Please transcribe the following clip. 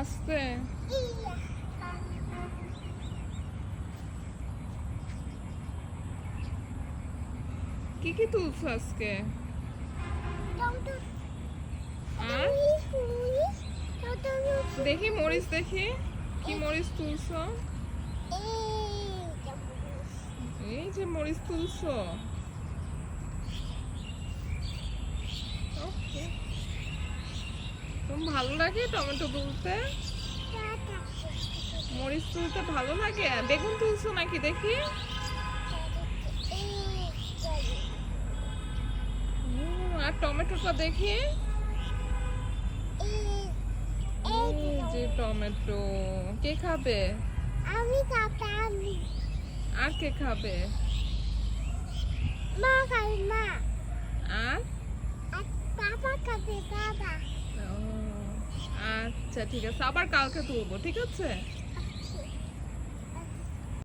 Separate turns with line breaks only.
আস্তে। কি কি তুলছ আজকে? দেখি মরিচ দেখি। কি মরিচ তুলছো? এই যে মরিচ তুলছো। ভালো লাগে টমেটো তুলতে? মরিচ তুলতে ভালো লাগে? বেগুন তুলছো নাকি দেখি? আর টমেটোটা দেখি। যে টমেটো। কে খাবে?
আমি কাকা আমি।
কে খাবে?
মা খাই মা। আর? বাবা খাবে বাবা।
ও, আচ্ছা ঠিক আছে। আবার কালকে তুলবো ঠিক আছে?